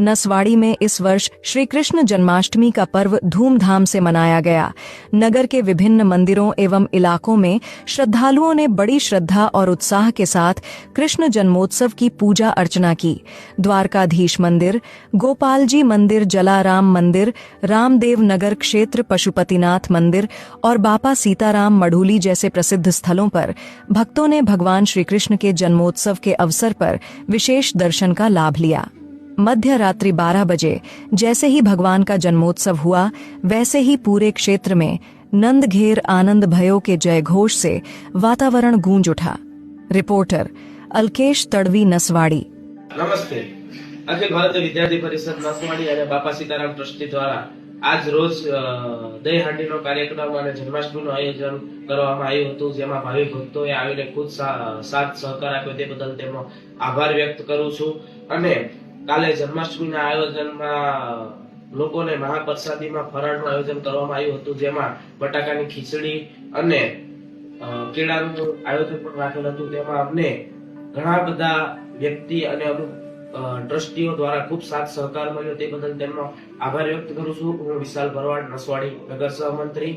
नसवाड़ी में इस वर्ष श्री कृष्ण जन्माष्टमी का पर्व धूमधाम से मनाया गया। नगर के विभिन्न मंदिरों एवं इलाकों में श्रद्धालुओं ने बड़ी श्रद्धा और उत्साह के साथ कृष्ण जन्मोत्सव की पूजा अर्चना की। द्वारकाधीश मंदिर गोपाल जी मंदिर, जलाराम मंदिर, रामदेव नगर क्षेत्र, पशुपतिनाथ मंदिर और बापा सीताराम मढ़ूली जैसे प्रसिद्ध स्थलों पर भक्तों ने भगवान श्री कृष्ण के जन्मोत्सव के अवसर पर विशेष दर्शन का लाभ लिया। मध्य रात्रि 12 बजे जैसे ही भगवान का जन्मोत्सव हुआ वैसे ही पूरे क्षेत्र में नंद घेर आनंद भयो के जय घोष से वातावरण गूंज उठा रिपोर्टर अल्केश तड़वी नसवाड़ी નમસ્તે અખિલ ભારતીય વિદ્યાર્થી પરિષદ નસવાડી અને બાપા સીતારામ ટ્રસ્ટી દ્વારા આજ રોજ અ, દહીં હાંડીનો કાર્યક્રમ અને જન્માષ્ટમીનું આયોજન કરવામાં આવ્યું હતું જેમાં ભાવિ ભક્તોએ આવીને ખુદ સા- સાથ સહકાર આપ્યો તે બદલ તેમનો આભાર વ્યક્ત કરું છું અને કાલે જન્માષ્ટમીના આયોજનમાં લોકોને મહાપ્રસાદીમાં ફરાળનું આયોજન કરવામાં આવ્યું હતું, જેમાં બટાકાની ખીચડી અને કેળાનું આયોજન પણ રાખેલ હતું. તેમાં અમને ઘણા બધા વ્યક્તિ અને અમુક ટ્રસ્ટીઓ દ્વારા ખૂબ સાથ સહકાર મળ્યો. તે બદલ તેમનો આભાર વ્યક્ત કરું છું. હું વિશાલ ભરવાડ, નસવાડી નગર સહમંત્રી